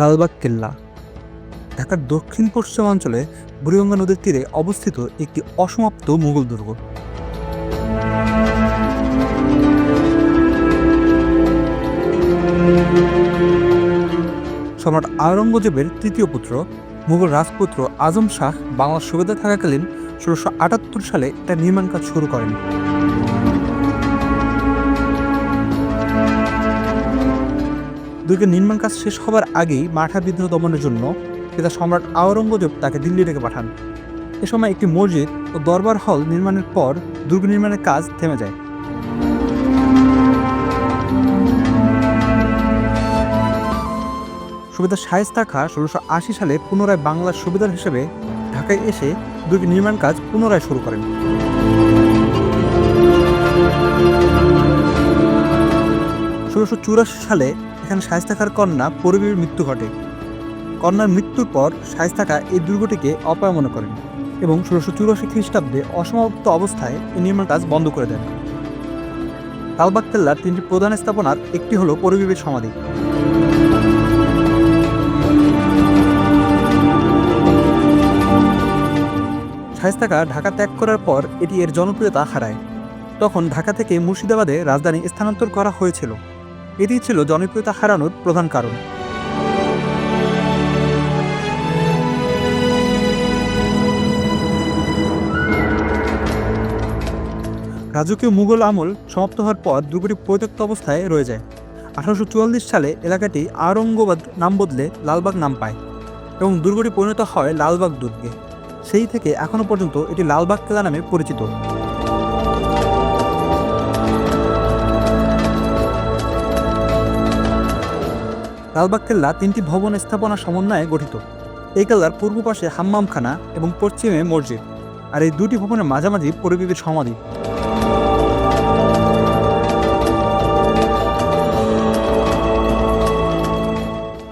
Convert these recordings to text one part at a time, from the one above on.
লালবাগ কেল্লা। ঢাকার দক্ষিণ পশ্চিমাঞ্চলে বুড়িগঙ্গা নদীর তীরে অবস্থিত একটি অসমাপ্ত মুঘল দুর্গ। সম্রাট আওরঙ্গজেবের তৃতীয় পুত্র, মুঘল রাজপুত্র আজম শাহ বাংলার সুবেদা থাকাকালীন ষোলোশো আটাত্তর সালে এটা নির্মাণ কাজ শুরু করেন। দুর্গের নির্মাণ কাজ শেষ হবার আগেই মাঠা বিদ্রোহ দমনের জন্য পিতা সম্রাট আওরঙ্গজেব তাকে দিল্লি ডেকে পাঠান। এ সময় একটি মসজিদ ও দরবার হল নির্মাণের পর দুর্গ নির্মাণের কাজ থেমে যায়। সুবেদার শায়েস্তা খা ষোলোশো আশি সালে পুনরায় বাংলার সুবিধার হিসেবে ঢাকায় এসে দুর্গের নির্মাণ কাজ পুনরায় শুরু করেন। ষোলোশো চুরাশি সালে এখানে শায়েস্তা খার কন্যা পরিবীর মৃত্যু ঘটে। কন্যার মৃত্যুর পর শায়েস্তা খা এই দুর্গটিকে অপায় মনে করেন এবং ষোলোশো চুরাশি খ্রিস্টাব্দে অসমাপ্ত অবস্থায় এই নির্মাণ কাজ বন্ধ করে দেন। লালবাগ কেল্লার তিনটি প্রধান স্থাপনার একটি হলো পরিবীর সমাধি। শায়েস্তাকা ঢাকা ত্যাগ করার পর এটি এর জনপ্রিয়তা হারায়। তখন ঢাকা থেকে মুর্শিদাবাদে রাজধানী স্থানান্তর করা হয়েছিল। এটি ছিল জনপ্রিয়তা হারানোর প্রধান কারণ। রাজকীয় মুঘল আমল সমাপ্ত হওয়ার পর দুর্গটি পরিত্যক্ত অবস্থায় রয়ে যায়। আঠারোশো চুয়াল্লিশ সালে এলাকাটি আওরঙ্গাবাদ নাম বদলে লালবাগ নাম পায় এবং দুর্গটি পরিণত হয় লালবাগ দুর্গে। সেই থেকে এখনও পর্যন্ত এটি লালবাগ কেলা নামে পরিচিত। লালবাগ কেল্লা তিনটি ভবন স্থাপনা সমন্বয়ে গঠিত। এই কেল্লার পূর্ব পাশে হাম্মামখানা এবং পশ্চিমে মসজিদ। আর এই দুটি ভবনের মাঝামাঝি পরিবীর সমাধি।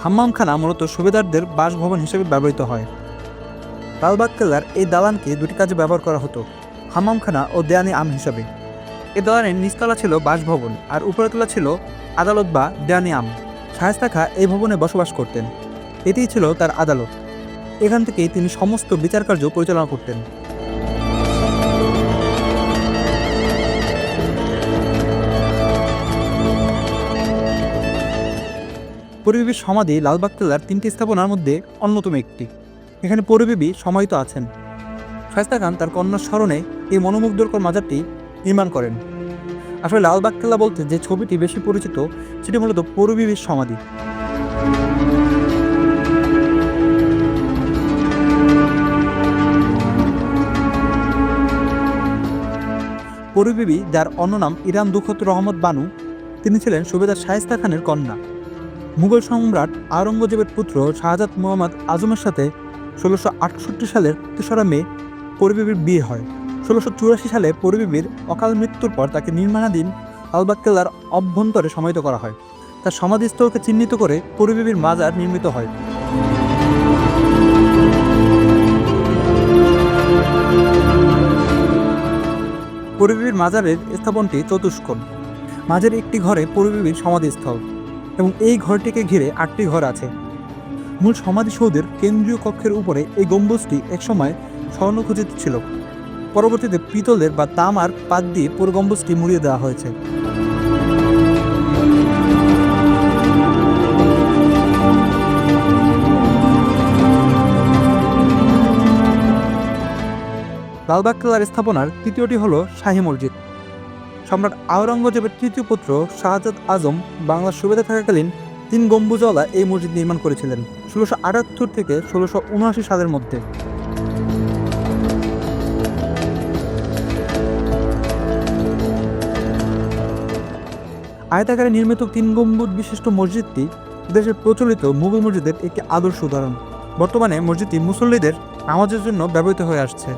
হাম্মামখানা মূলত সুবেদারদের বাসভবন হিসেবে ব্যবহৃত হয়। লালবাগ কেল্লার এই দালানকে দুটি কাজে ব্যবহার করা হতো, হাম্মামখানা ও দেয়ানি আম হিসাবে। এই দালানের নিচতলা ছিল বাসভবন, আর উপরেতলা ছিল আদালত বা দেয়ানি আম। শায়েস্তা খা এই ভবনে বসবাস করতেন। এটিই ছিল তার আদালত। এখান থেকেই তিনি সমস্ত বিচার কার্য পরিচালনা করতেন। পরিবেবীর সমাধি লালবাগ কেল্লার তিনটি স্থাপনার মধ্যে অন্যতম একটি। এখানে পরিবেবী সমাহিত আছেন। শায়স্তা খান তার কন্যার স্মরণে এই মনোমুগ্ধকর মাজারটি নির্মাণ করেন। আসলে লালবাগ কেল্লা বলতে যে ছবিটি বেশি পরিচিত, সেটি মূলত পরিবেবীর সমাধি। পরিবেবী যার অন্য নাম ইরান দুখত রহমত বানু, তিনি ছিলেন সুবেদার শায়েস্তা খানের কন্যা। মুঘল সম্রাট আওরঙ্গজেবের পুত্র শাহজাদ মোহাম্মদ আজমের সাথে ষোলোশো সালের তেসরা মে পরিবেবীর বিয়ে হয়। ষোলোশো সালে পরিবেবীর অকাল মৃত্যুর পর তাকে নির্মাণাধীন আলবাগ কেল্লার অভ্যন্তরে সমাহিত করা হয়। তার সমাধিস্থলকে চিহ্নিত করে পরিবেবীর মাজার নির্মিত হয়। পরিবেবীর মাজারের স্থাপনটি চতুষ্কোণ। মাঝের একটি ঘরে পরিবেবীর সমাধিস্থল এবং এই ঘরটিকে ঘিরে আটটি ঘর আছে। মূল সমাধিসৌধের কেন্দ্রীয় কক্ষের উপরে এই গম্বুজটি একসময় স্বর্ণখচিত ছিল। পরবর্তীতে পিতলের বা তামার পাত দিয়ে পুরো গম্বুজটি মুড়িয়ে দেওয়া হয়েছে। লালবাগ কেল্লার স্থাপনার তৃতীয়টি হল শাহী মসজিদ। সম্রাট আওরঙ্গজেবের তৃতীয় পুত্র শাহজাদ আজম বাংলার সুবিধা থাকাকালীন তিন গম্বুজওয়ালা এই মসজিদ নির্মাণ করেছিলেন, ষোলোশো আটাত্তর থেকে ষোলোশো উনআশি সালের মধ্যে। আয়তাকারে নির্মিত তিন গম্বুজ বিশিষ্ট মসজিদটি দেশের প্রচলিত মুঘল মসজিদের একটি আদর্শ উদাহরণ। বর্তমানে মসজিদটি মুসল্লিদের নামাজের জন্য ব্যবহৃত হয়ে আসছে।